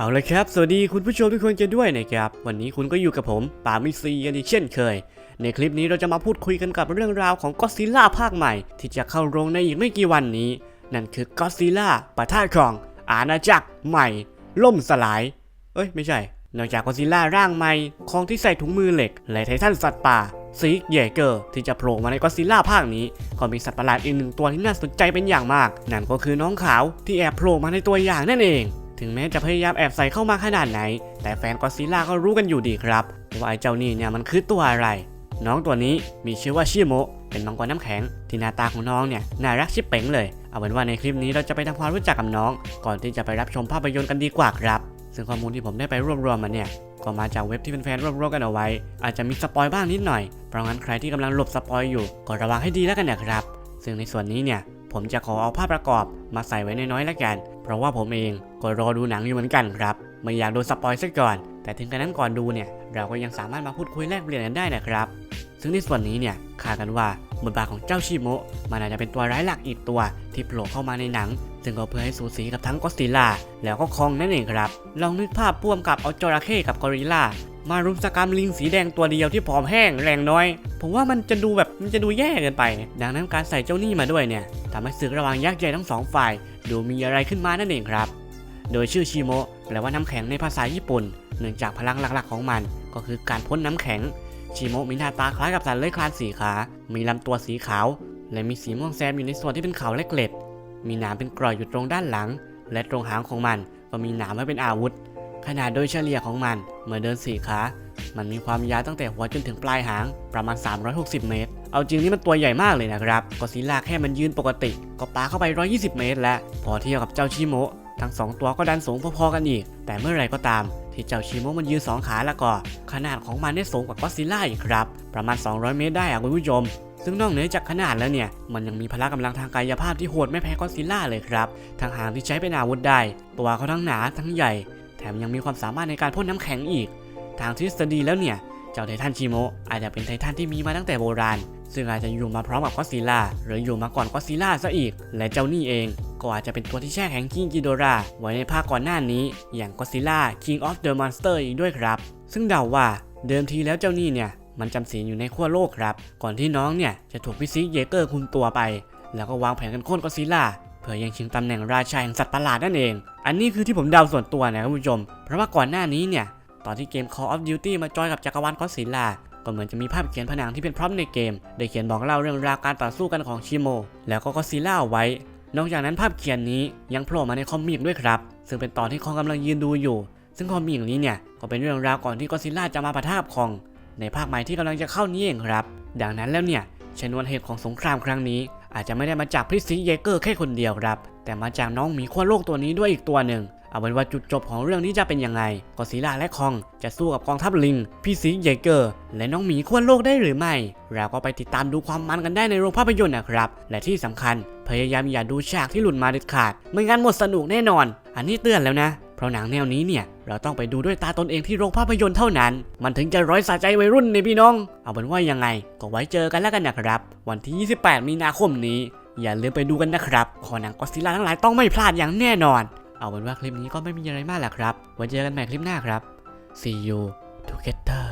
เอาละครับ สวัสดีคุณผู้ชมทุกคนกันด้วยนะครับ วันนี้คุณก็อยู่กับผมป่ามิซีกันอีกเช่นเคย ในคลิปนี้เราจะมาพูดคุยกันกับเรื่องราวของก็ซิล่าภาคใหม่ ที่จะเข้าโรงในอีกไม่กี่วันนี้ นั่นคือก็ซิล่าปะทะของ อาณาจักรใหม่ ล่มสลาย เอ้ย ไม่ใช่ นอกจากก็ซิล่าร่างใหม่ของที่ใส่ถุงมือเหล็ก และไททันสัตว์ป่าซีกเยเกอร์ที่จะโผล่มาในก็ซิล่าภาคนี้ ก็มีสัตว์ประหลาดอีกหนึ่งตัวที่น่าสนใจเป็นอย่างมาก นั่นก็คือน้องขาวที่แอบโผล่มาในตัวอย่างนั่นเอง ถึงแม้จะพยายามแอบใส่เข้ามาขนาดไหน แต่แฟนก็อดซิล่าก็รู้กันอยู่ดีครับ ว่าไอ้เจ้านี่เนี่ยมันคือตัวอะไร น้องตัวนี้มีชื่อว่าชิโมะเป็นมังกรน้ำแข็ง ที่หน้าตาของน้องเนี่ยน่ารักชิบเป๋งเลย เอาเป็นว่าในคลิปนี้เราจะไปทำความรู้จักกับน้อง ก่อนที่จะไปรับชมภาพยนตร์กันดีกว่าครับซึ่งข้อมูลที่ผมได้ไปรวบรวมมาเนี่ยก็มาจากเว็บที่เป็นแฟนๆรวบรวมกันเอาไว้ อาจจะมีสปอยบ้างนิดหน่อย เพราะงั้นใครที่กำลังหลบสปอยอยู่ก็ระวังให้ดีแล้วกันนะครับ ซึ่งในส่วนนี้เนี่ย ผมจะขอเอาภาพประกอบมาใส่ไว้น้อยๆแล้วกัน เพราะว่าผมเองก็รอดูหนังอยู่เหมือนกันครับ ไม่อยากโดนสปอยซะก่อน แต่ถึงกระนั้นก่อนดูเนี่ย เราก็ยังสามารถมาพูดคุยแลกเปลี่ยนกันได้นะครับ ซึ่งในส่วนนี้เนี่ยคาดกันว่าบทบาทของเจ้าชิโมะมันอาจจะเป็นตัวร้ายหลักอีกตัวที่โผล่เข้ามาในหนัง ซึ่งก็เพื่อให้สูสีกับทั้งก็อดซิลล่าแล้วก็คองนั่นเองครับ ลองนึกภาพพ่วงกับเอาจระเข้กับกอริลลามารุมสกรรมลิงสีแดงตัวเดียวที่ผอมแห้งแรงน้อย ผมว่ามันจะดูแบบมันจะดูแย่เกินไป ดังนั้นการใส่เจ้านี่มาด้วยเนี่ยทำให้ศึกระหว่างยักษ์ใหญ่ทั้งสองฝ่าย ดูมีอะไรขึ้นมานั่นเองครับ โดยชื่อชิโมะแปลว่าน้ำแข็งในภาษาญี่ปุ่น เนื่องจากพลังหลักๆของมัน ก็คือการพ่นน้ำแข็ง ชิโมะมีหน้าตาคล้ายกับสัตว์เลื้อยคลานสีขา มีลำตัวสีขาว และมีสีม่วงแซมอยู่ในส่วนที่เป็นเขาและเกล็ด มีหนามเป็นกรอยอยู่ตรงด้านหลัง และตรงหางของมันก็มีหนามไว้เป็นอาวุธ ขนาดโดยเฉลี่ยของมันเมื่อเดินสี่ขา มันมีความยาวตั้งแต่หัวจนถึงปลายหางประมาณ 360 เมตร เอาจริงนี่มันตัวใหญ่มากเลยนะครับ ก็ซิลาแค่มันยืนปกติ ก็ปาเข้าไป 120 เมตร แล้ว พอเทียบกับเจ้าชิโมะทั้งสองตัวก็ดันสูงพอๆกันอีก แต่เมื่อไรก็ตามที่เจ้าชิโมะมันยืนสองขาแล้วก็ ขนาดของมันได้สูงกว่าก็อดซิล่าอีกครับ ประมาณ 200 เมตรได้อะคุณผู้ชม ซึ่งนอกเหนือจากขนาดแล้วเนี่ย มันยังมีพละกำลังทางกายภาพที่โหดไม่แพ้ก็อดซิล่าเลยครับทางหางที่ใช้เป็นอาวุธได้ ตัวเขาทั้งหนาทั้งใหญ่ แถมยังมีความสามารถในการพ่นน้ำแข็งอีก ทางทฤษฎีแล้วเนี่ย เจ้าไททันชิโมะอาจจะเป็นไททันที่มีมาตั้งแต่โบราณ ซึ่งอาจจะอยู่มาพร้อมกับก็อดซิล่าหรืออยู่มาก่อนก็อดซิล่าซะอีก และเจ้านี่เอง ก็อาจจะเป็นตัวที่แช่แข็งคิงกิโดราไว้ในภาคก่อนหน้านี้ อย่างก็ซิล่า King of the Monster อีกด้วยครับ ซึ่งเดาว่าเดิมทีแล้วเจ้านี่เนี่ย มันจำศีลอยู่ในขั้วโลกครับ ก่อนที่น้องเนี่ยจะถูกพิซิเยเกอร์คุมตัวไป แล้วก็วางแผนกันโค่นก็ซิล่าเพื่อยังชิงตำแหน่งราชาแห่งสัตว์ประหลาดนั่นเอง อันนี้คือที่ผมเดาส่วนตัวนะครับคุณผู้ชม เพราะว่าก่อนหน้านี้เนี่ย ตอนที่เกม Call of Duty มาจอยกับจักรวาลก็ซิล่าก็เหมือนจะมีภาพเขียนผนังที่เป็นพร็อพในเกม ได้เขียนบอกเล่าเรื่องราวการต่อสู้กันของชิโม แล้วก็ก็ซิล่าไว้ นอกจากนั้นภาพเขียนนี้ยังโผล่มาในคอมิกด้วยครับ ซึ่งเป็นตอนที่คองกำลังยืนดูอยู่ ซึ่งคอมิกนี้เนี่ยก็เป็นเรื่องราวก่อนที่กอซิลล่าจะมาประทับคองในภาคใหม่ที่กำลังจะเข้านี้เองครับ ดังนั้นแล้วเนี่ยชนวนเหตุของสงครามครั้งนี้ อาจจะไม่ได้มาจากพริซิเยเกอร์แค่คนเดียวครับ แต่มาจากน้องหมีขั้วโลกตัวนี้ด้วยอีกตัวหนึ่ง เอาเป็นว่าจุดจบของเรื่องนี้จะเป็นยังไงก็ซิล่าและคองจะสู้กับกองทัพลิง พี่ซิเยเกอร์ และน้องหมีขั้วโลกได้หรือไม่ เราก็ไปติดตามดูความมันกันได้ในโรงภาพยนตร์นะครับ และที่สำคัญพยายามอย่าดูฉากที่หลุดมาเด็ดขาด ไม่งั้นหมดสนุกแน่นอน อันนี้เตือนแล้วนะ เพราะหนังแนวนี้เนี่ย เราต้องไปดูด้วยตาตนเองที่โรงภาพยนตร์เท่านั้น มันถึงจะร้อยสะใจวัยรุ่นในพี่น้อง เอาเป็นว่ายังไง ก็ไว้เจอกันแล้วกันนะครับ วันที่ 28 มีนาคมนี้ อย่าลืมไปดูกันนะครับ ขอหนังก็อดซิลล่าทั้งหลายต้องไม่พลาดอย่างแน่นอน เอาเป็นว่าคลิปนี้ก็ไม่มีอะไรมากแหละครับ ไว้เจอกันใหม่คลิปหน้าครับ see you together